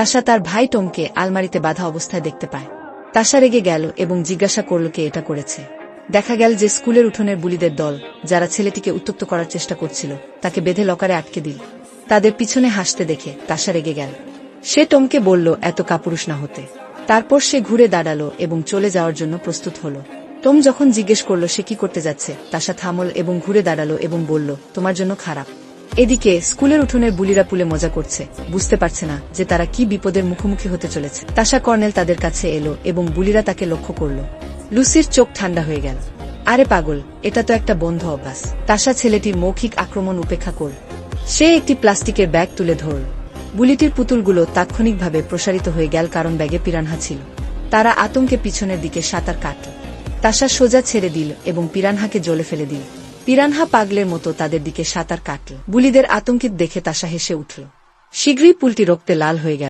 তাশা তার ভাই টমকে আলমারিতে বাধা অবস্থায় দেখতে পায়। তাশা রেগে গেল এবং জিজ্ঞাসা করল কে এটা করেছে। দেখা গেল যে স্কুলের উঠোনের বুলিদের দল, যারা ছেলেটিকে উত্তপ্ত করার চেষ্টা করছিল, তাকে বেঁধে লকারে আটকে দিল। তাদের পিছনে হাসতে দেখে তাশা রেগে গেল। সে টমকে বলল, এত কাপুরুষ না হতে। তারপর সে ঘুরে দাঁড়াল এবং চলে যাওয়ার জন্য প্রস্তুত হল। টম যখন জিজ্ঞেস করল, সে কি করতে যাচ্ছে? তাশা থামল এবং ঘুরে দাঁড়াল এবং বলল, তোমার জন্য খারাপ। এদিকে, স্কুলের উঠোনের বুলিরা পুলে মজা করছে। বুঝতে পারছে না যে তারা কি বিপদের মুখোমুখি হতে চলেছে। তাশা কর্নেল তাদের কাছে এলো এবং বুলিরা তাকে লক্ষ্য করল। লুসির চোখ ঠান্ডা হয়ে গেল। আরে পাগল, এটা তো একটা বন্ধ অভ্যাস। তাশা ছেলেটির মৌখিক আক্রমণ উপেক্ষা করল সে একটি প্লাস্টিকের ব্যাগ তুলে ধরল। বুলিটির পুতুলগুলো তাৎক্ষণিকভাবে প্রসারিত হয়ে গেল কারণ ব্যাগে পিরানহা ছিল। তারা আতঙ্কে পিছনের দিকে সাঁতার কাটল। তাশা সোজা ছেড়ে দিল এবং পিরানহাকে জলে ফেলে দিল। পিরানহা পাগলের মতো তাদের দিকে সাঁতার কাটল। বুলিদের আতঙ্কিত দেখে তাসা হেসে উঠল। শীঘ্রই পুলটি রক্তে লাল হয়ে গেল।